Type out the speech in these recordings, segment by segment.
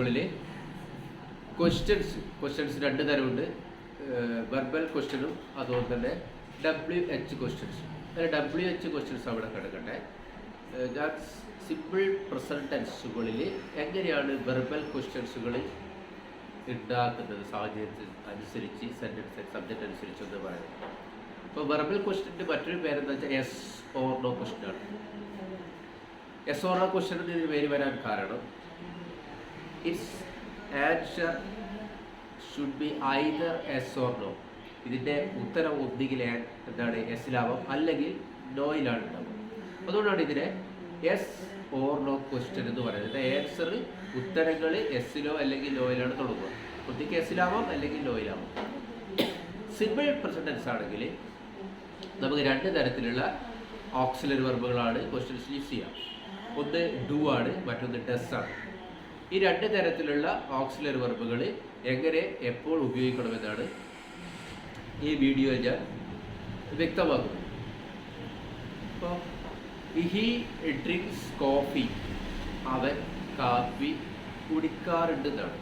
സെന്റൻസുകളിൽ questions questions രണ്ട് തരമുണ്ട്. Verbal ക്വസ്റ്റ്യനും അതുപോലെ തന്നെ ഡബ്ല്യു എച്ച് ക്വസ്റ്റ്യൻസ് അതിൽ ഡബ്ല്യു എച്ച് ക്വസ്റ്റ്യൻസ് അവിടെ കിടക്കട്ടെ ഞാൻ സിമ്പിൾ പ്രസന്റ് ടെൻസുകളിൽ എങ്ങനെയാണ് വെർബൽ ക്വസ്റ്റ്യൻസുകൾ ഉണ്ടാക്കുന്നത് സാഹചര്യത്തിൽ അനുസരിച്ച് സെന്റൻസ് സബ്ജക്റ്റ് അനുസരിച്ച് എന്ന് പറയുന്നത് ഇപ്പോൾ വെർബൽ ക്വസ്റ്റ്യന്റെ മറ്റൊരു പേരെന്താ വെച്ചാൽ എസ് ഓർ നോ ക്വസ്റ്റ്യൻ ആണ്. എസ് ഓർ നോ ക്വസ്റ്റ്യൻ എന്നതിന് പേര് വരാൻ കാരണം it's answer should be either yes or no ഇതിന്റെ ഉത്തരം ഒന്നുകിൽ എന്താണ് എസിലാവാം അല്ലെങ്കിൽ നോയിലാണ് ഉണ്ടാവുക. അതുകൊണ്ടാണ് ഇതിനെ എസ് ഓർ നോ ക്വസ്റ്റ്യൻ എന്ന് പറയുന്നത്. ആൻസർ ഉത്തരങ്ങൾ എസ്സിലോ അല്ലെങ്കിൽ നോയിലാണ് തുടങ്ങുക ഒന്നിക്ക് എസ്സിലാവാം അല്ലെങ്കിൽ നോയിലാവാം സിമ്പിൾ പ്രസന്റൻസ് ആണെങ്കിൽ നമുക്ക് രണ്ട് തരത്തിലുള്ള ഓക്സിലറി വെർബുകളാണ് ക്വസ്റ്റ്യൻസ് യൂസ് ചെയ്യാം. ഒന്ന് ഡു ആണ് മറ്റൊന്ന് ഡസ് ആണ്. ഈ രണ്ട് തരത്തിലുള്ള ഓക്സിലറി വെർബുകൾ എങ്ങനെ എപ്പോൾ ഉപയോഗിക്കണമെന്നാണ് ഈ വീഡിയോയിൽ ഞാൻ വ്യക്തമാക്കുന്നത് അപ്പോൾ ഹി ഡ്രിങ്ക്സ് കോഫി അവൻ കാപ്പി കുടിക്കാറുണ്ട് എന്നാണ്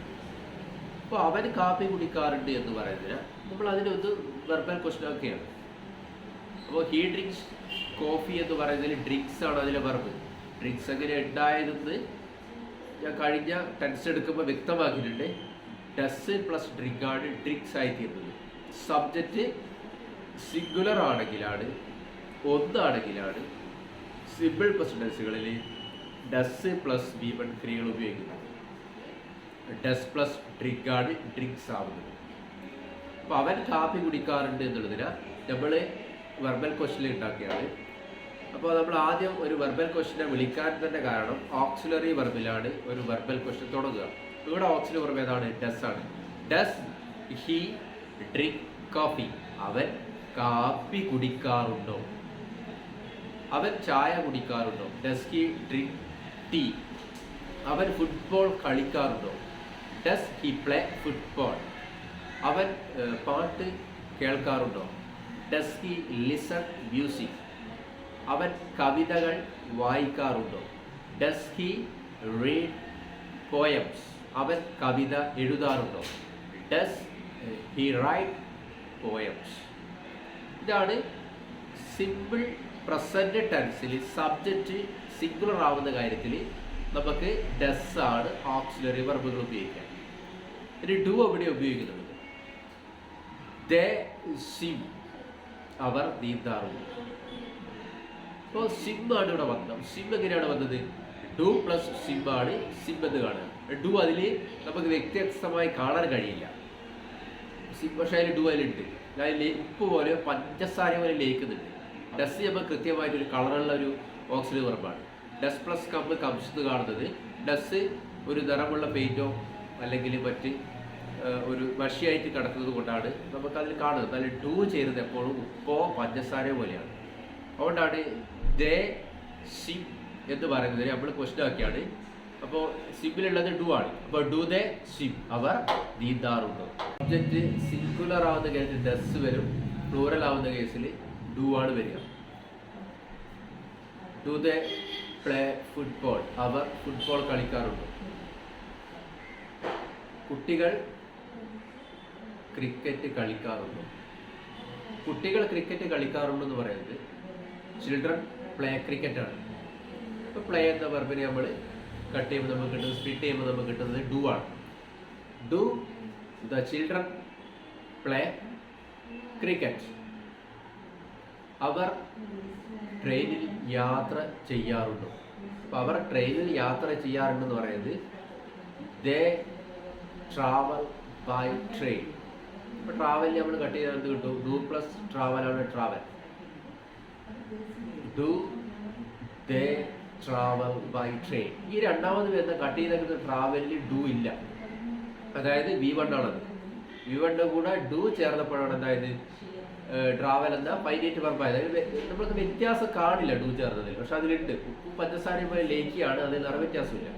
അപ്പോൾ അവൻ കാപ്പി കുടിക്കാറുണ്ട് എന്ന് പറയുന്നതിന് നമ്മൾ അതിനൊന്ന് വെർബൽ ക്വസ്റ്റൻ ഒക്കെയാണ് അപ്പോൾ ഹീ ഡ്രിങ്ക്സ് കോഫി എന്ന് പറയുന്നതിൽ ഡ്രിങ്ക്സ് ആണ് അതിലെ വെർബ് ഡ്രിങ്ക്സ് എങ്ങനെ ഉണ്ടായതെന്ന് ഞാൻ കഴിഞ്ഞ ടെൻസ് എടുക്കുമ്പോൾ വ്യക്തമാക്കിയിട്ടുണ്ട്. ഡസ് പ്ലസ് ഡ്രിങ്ക് ആണ് ഡ്രിങ്ക്സ് ആയിത്തീരുന്നത് സബ്ജക്റ്റ് സിംഗുലർ ആണെങ്കിലാണ് ഒന്നാണെങ്കിലാണ് സിമ്പിൾ പ്രസന്റൻസുകളിൽ ഡസ് പ്ലസ് വി വൺ ക്രിയകൾ ഉപയോഗിക്കുന്നത്. ഡസ് പ്ലസ് ഡ്രിങ്ക് ആണ് ഡ്രിങ്ക്സ് ആവുന്നത്. അപ്പോൾ അവൻ കാപ്പി കുടിക്കാറുണ്ട് എന്നുള്ളതിന് നമ്മൾ വെർബൽ ക്വസ്റ്റ്യൻ ഉണ്ടാക്കിയാണ് അപ്പോൾ നമ്മൾ ആദ്യം ഒരു വെർബൽ ക്വസ്റ്റിനെ വിളിക്കാൻ തന്നെ കാരണം ഓക്സിലറി വെർബിലാണ് ഒരു വെർബൽ ക്വസ്റ്റ്യൻ തുടങ്ങുക. ഇവിടെ ഓക്സിലറി വെർബ് ഏതാണ്? ഡസ് ആണ്. ഡസ് ഹി ഡ്രിങ്ക് കോഫി അവൻ കാപ്പി കുടിക്കാറുണ്ടോ? അവൻ ചായ കുടിക്കാറുണ്ടോ? ഡസ് ഹി ഡ്രിങ്ക് ടീ അവൻ ഫുട്ബോൾ കളിക്കാറുണ്ടോ? ഡസ് ഹി പ്ലേ ഫുട്ബോൾ അവൻ പാട്ട് കേൾക്കാറുണ്ടോ? ഡസ് ഹി ലിസൺ മ്യൂസിക് അവൻ കവിതകൾ വായിക്കാറുണ്ടോ? ഡസ് ഹി റീഡ് പോയംസ് അവൻ കവിത എഴുതാറുണ്ടോ? ഡസ് ഹി റൈറ്റ് പോയംസ് ഇതാണ് സിമ്പിൾ പ്രസന്റ് ടെൻസിൽ സബ്ജക്റ്റ് സിംഗുലർ ആവുന്ന കാര്യത്തിൽ നമുക്ക് ഡസ് ആണ് ഓക്സിലറി വെർബുകൾ ഉപയോഗിക്കാൻ ഇനി ഡു അവിടെ ഉപയോഗിക്കുന്നുണ്ട്. ദ സിം അവർ നീന്താറുണ്ട്. അപ്പോൾ സിംബാണ് ഇവിടെ വന്നത് സിം എങ്ങനെയാണ് വന്നത്? ഡു പ്ലസ് സിംബാണ് സിംബ് എന്ന് കാണുക. ഡു അതിൽ നമുക്ക് വ്യത്യസ്തമായി കാണാൻ കഴിയില്ല. സിം പക്ഷേ അതിൽ ഡു അതിലുണ്ട്. അതിൽ ഉപ്പ് പോലെ പഞ്ചസാര പോലെ ലയിക്കുന്നുണ്ട് ഡസ് നമുക്ക് കൃത്യമായിട്ട് ഒരു കളറുള്ള ഒരു ഓക്സിജൻ വെർബാണ്. ഡസ് പ്ലസ് കമ്പ് കംസ് എന്ന് കാണുന്നത് ഡസ് ഒരു നിറമുള്ള പെയിന്റോ അല്ലെങ്കിൽ മറ്റ് ഒരു മഷിയായിട്ട് കിടക്കുന്നത് കൊണ്ടാണ് നമുക്കതിൽ കാണുന്നത്. അതിൽ ഡു ചെയ്യുന്നത് എപ്പോഴും ഉപ്പോ പഞ്ചസാരയോ പോലെയാണ്. അതുകൊണ്ടാണ് ദേ സിം എന്ന് പറയുന്നത്. നമ്മൾ ക്വസ്റ്റൻ ആക്കിയാണ്. അപ്പോൾ സിമ്പിലുള്ളത് ഡു ആണ്. അപ്പോൾ ഡു ദേ സിം അവർ നീന്താറുണ്ട്. സബ്ജക്റ്റ് സിംഗുലർ ആവുന്ന കേസിൽ ഡസ് വരും. പ്ലൂറൽ ആവുന്ന കേസിൽ ഡു ആണ് വരിക. ഡു ദേ പ്ലേ ഫുട്ബോൾ അവർ ഫുട്ബോൾ കളിക്കാറുണ്ട്. കുട്ടികൾ ക്രിക്കറ്റ് കളിക്കാറുണ്ട്. കുട്ടികൾ ക്രിക്കറ്റ് കളിക്കാറുണ്ടെന്ന് പറയുന്നത് ചിൽഡ്രൻ പ്ലേ ക്രിക്കറ്റ് ആണ്. ഇപ്പോൾ പ്ലേ എന്ന വെർബിനെ നമ്മൾ കട്ട് ചെയ്യുമ്പോൾ നമുക്ക് കിട്ടുന്നത് സ്പ്ലിറ്റ് ചെയ്യുമ്പോൾ നമുക്ക് കിട്ടുന്നത് ഡു ആണ്. Do the children play cricket അവർ ട്രെയിനിൽ യാത്ര ചെയ്യാറുണ്ടോ. അപ്പോൾ അവർ ട്രെയിനിൽ യാത്ര ചെയ്യാറുണ്ടെന്ന് പറയുന്നത് ദേ ട്രാവൽ ബൈ ട്രെയിൻ ഇപ്പോൾ ട്രാവലിൽ നമ്മൾ കട്ട് ചെയ്താൽ എന്ത് കിട്ടും? Do plus ട്രാവലാണ് travel do they travel by train ഈ രണ്ടാമത് വരുന്ന കട്ട് ചെയ്തേക്കുന്ന ട്രാവലിൽ ഡു ഇല്ല. അതായത് വി വൺ വി വണ്ണിന്റെ കൂടെ ഡു ചേർന്നപ്പോഴാണ് എന്തായത് ട്രാവൽ എന്ന പൈനേറ്റ് വ്യ- നമ്മൾക്ക് വ്യത്യാസം കാണില്ല ഡു ചേർന്നതിൽ പക്ഷെ അതിലുണ്ട്. ഉപ്പും പഞ്ചസാര ലേക്കിയാണ് അതിൽ നിറവ്യത്യാസമില്ല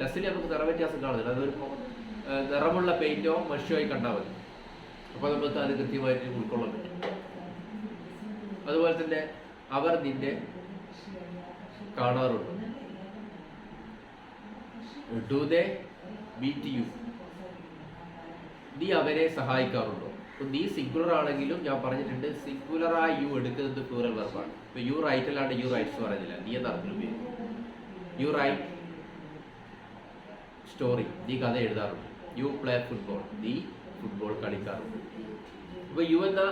ഡസ്സിൽ നമുക്ക് നിറവ്യത്യാസം കാണുന്നില്ല. അതൊരു നിറമുള്ള പെയിന്റോ മഷിയോ ആയി കണ്ടാൽ മതി. അപ്പോൾ നമുക്ക് അത് കൃത്യമായിട്ട് ഉൾക്കൊള്ളാൻ പറ്റും അതുപോലെ തന്നെ അവർ നിന്നെ കാണാറുണ്ട്. ഡു ദേ ടി യു നീ അവരെ സഹായിക്കാറുണ്ടോ? അപ്പൊ നീ സിംഗുലർ ആണെങ്കിലും ഞാൻ പറഞ്ഞിട്ടുണ്ട് സിംഗുലറായി യു എടുക്കുന്നത് പ്ലൂറൽ വെർബാണ് ഇപ്പൊ യു റൈറ്റ് അല്ലാണ്ട് യു റൈറ്റ്സ് പറഞ്ഞില്ല നീ ഉപയോഗിക്കും യു റൈറ്റ് സ്റ്റോറി നീ കഥ എഴുതാറുണ്ട്. യു പ്ലേ ഫുട്ബോൾ നീ ഫുട്ബോൾ കളിക്കാറുണ്ട്. അപ്പോൾ യു എന്ന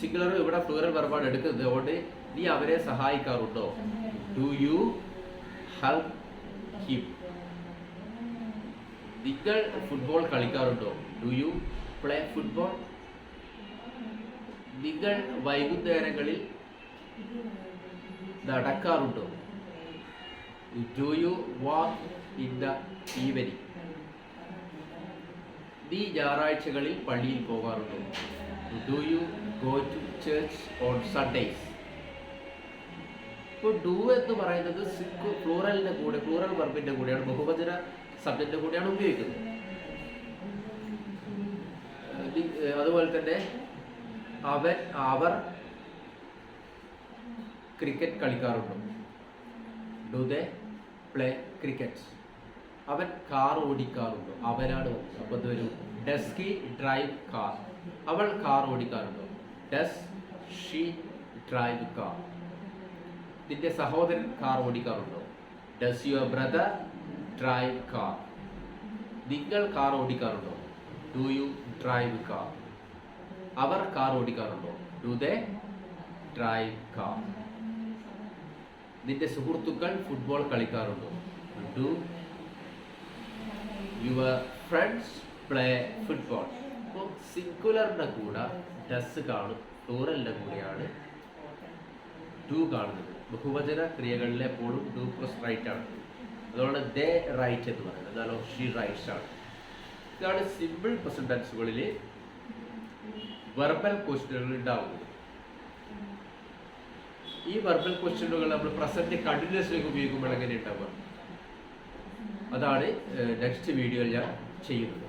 സിംഗുലർ ഇവിടെ പ്ലൂറൽ വെർബാണ് എടുക്കുന്നത്. അതുകൊണ്ട് നീ അവരെ സഹായിക്കാറുണ്ടോ? ഡു യു ഹെൽപ് ഹിം നിങ്ങൾ ഫുട്ബോൾ കളിക്കാറുണ്ടോ? ഡു യു പ്ലേ ഫുട്ബോൾ നിങ്ങൾ വൈകുന്നേരങ്ങളിൽ നടക്കാറുണ്ടോ? Do you walk in the evening നീ ഞായറാഴ്ചകളിൽ പള്ളിയിൽ പോകാറുണ്ടോ? Do you go to church on Sundays ഇപ്പോൾ ഡു എന്ന് പറയുന്നത് സിക്കു പ്ലൂറലിന്റെ കൂടെ പ്ലൂറൽ വർബിന്റെ കൂടെയാണ് ബഹുവചന സബ്ജക്റ്റിന്റെ കൂടെയാണ് ഉപയോഗിക്കുന്നത്. അതുപോലെ തന്നെ അവൻ അവർ cricket കളിക്കാറുണ്ടോ. Do they play cricket. അവൻ കാർ ഓടിക്കാറുണ്ടോ. അവനാണ്. അപ്പോൾ വരും ഡസ് ഹി ഡ്രൈവ് കാർ. അവൾ car ഓടിക്കാറുണ്ടോ. Does she drive car. നിന്റെ സഹോദരൻ car ഓടിക്കാറുണ്ടോ? Does your brother drive car നിങ്ങൾ കാർ ഓടിക്കാറുണ്ടോ? ഡു യു ഡ്രൈവ് കാർ അവർ കാർ ഓടിക്കാറുണ്ടോ? ഡു ദേ ഡ്രൈവ് കാർ നിന്റെ സുഹൃത്തുക്കൾ football കളിക്കാറുണ്ടോ? Do your friends play football അപ്പോൾ സിംഗുലറിന്റെ കൂടെ ഡസ് കാണും പ്ലൂറലിന്റെ കൂടെയാണ് ഡു കാണുന്നത്. ബഹുവചന ക്രിയകളിൽ എപ്പോഴും ഡു പ്ലസ് റൈറ്റ് ആണ്. അതുകൊണ്ട് ദേ റൈറ്റ് എന്ന് പറയുന്നത്. എന്നാലോ ഷീ റൈറ്റ്സ് ആണ്. ഇതാണ് സിമ്പിൾ പ്രസന്റൻസുകളിൽ വെർബൽ ക്വസ്റ്റ്യനുകൾ ഉണ്ടാവുന്നത്. ഈ വെർബൽ ക്വസ്റ്റ്യനുകൾ നമ്മൾ പ്രസന്റ് കണ്ടിന്യൂസിലേക്ക് ഉപയോഗിക്കുമ്പോൾ എങ്ങനെ ഉണ്ടാവുക? അതാണ് നെക്സ്റ്റ് വീഡിയോയിൽ ഞാൻ ചെയ്യുന്നത്.